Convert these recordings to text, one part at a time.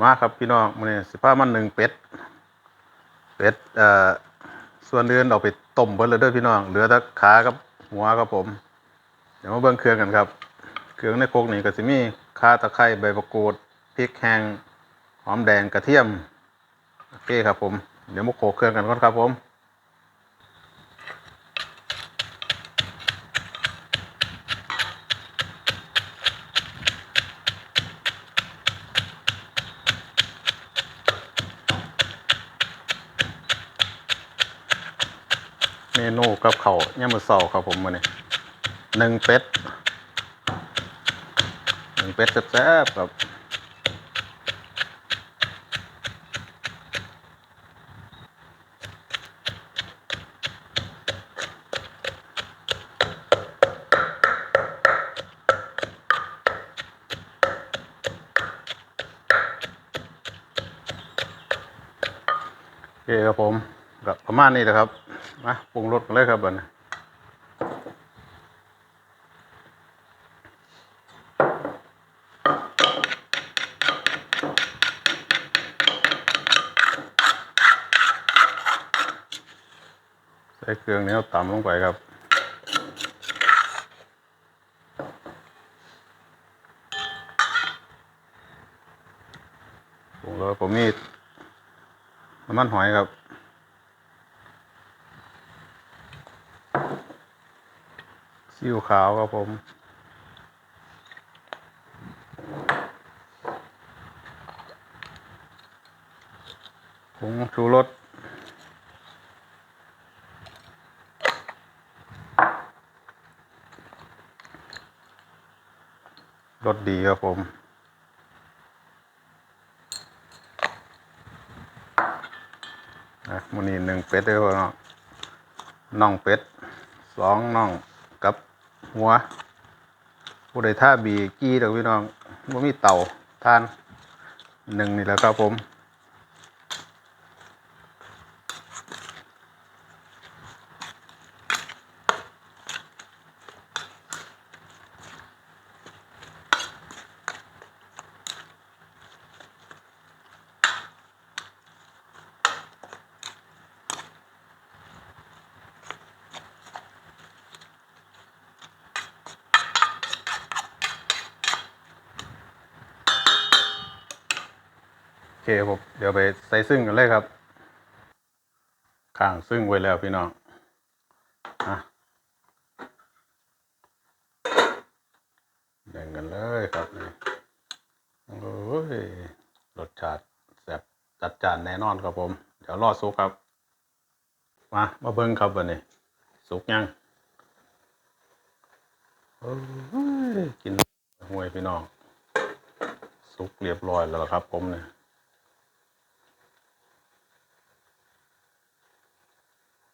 มาครับพี่น้องมันนี้สิพามันหนึ่งเป็ด เป็ดเอ่อส่วนเรือนเราไปต้มเบิดเลยเด้อพี่น้อง เหลือแต่ขากับหัวครับผม เดี๋ยวมาเบิ่งเครื่องกันครับ เครื่องในโคกนี่ก็สิมีข่าตะไคร้ใบมะกรูดพริกแห้งหอมแดงกระเทียมโอเคครับผม เดี๋ยวมาโขลกเครื่องกันก่อนครับผม เมนูกับเขาวย่ามมือเสาครับผมมือนี้หนึ่งเป็ดหนึ่งเป็ดแซ่บๆครับโอเคครับผมก็ประมาณนี้แหละครับ มาปรุงรสกันเลยครับบัดนี้ใส่เครื่องนี้เอาตำลงไปครับปรุงแล้วผมมีน้ำมันหอยครับ ซีอิ๊วขาวครับผม ผงชูรสรสดีครับผมนะมันนี้หนึ่งเป็ดด้อเนาะน่องเป็ดสองน่องกับ หัวผู้ใดท่าบีกี้เด้อพี่น้องว่ามีเต่าทานหนึ่งนี่แหละครับผม เคผมเดี๋ยวไปใส่ซึ่งกันเลยครับข้างซึ่งไว้แล้วพี่น้องอะแบ่งกันเลยครับนี่โอ้ยรสชาติแซ่บจัดจานแน่นอนครับผม เดี๋ยวรอสุกครับ มา มาเบิ้งครับวันนี้สุกยังโอ้ยกินห่วยพี่น้อง สุกเรียบร้อยแล้วครับผมเนี่ย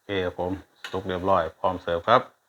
โอ เคครับผมสุกเรียบร้อย พร้อมเสิร์ฟครับ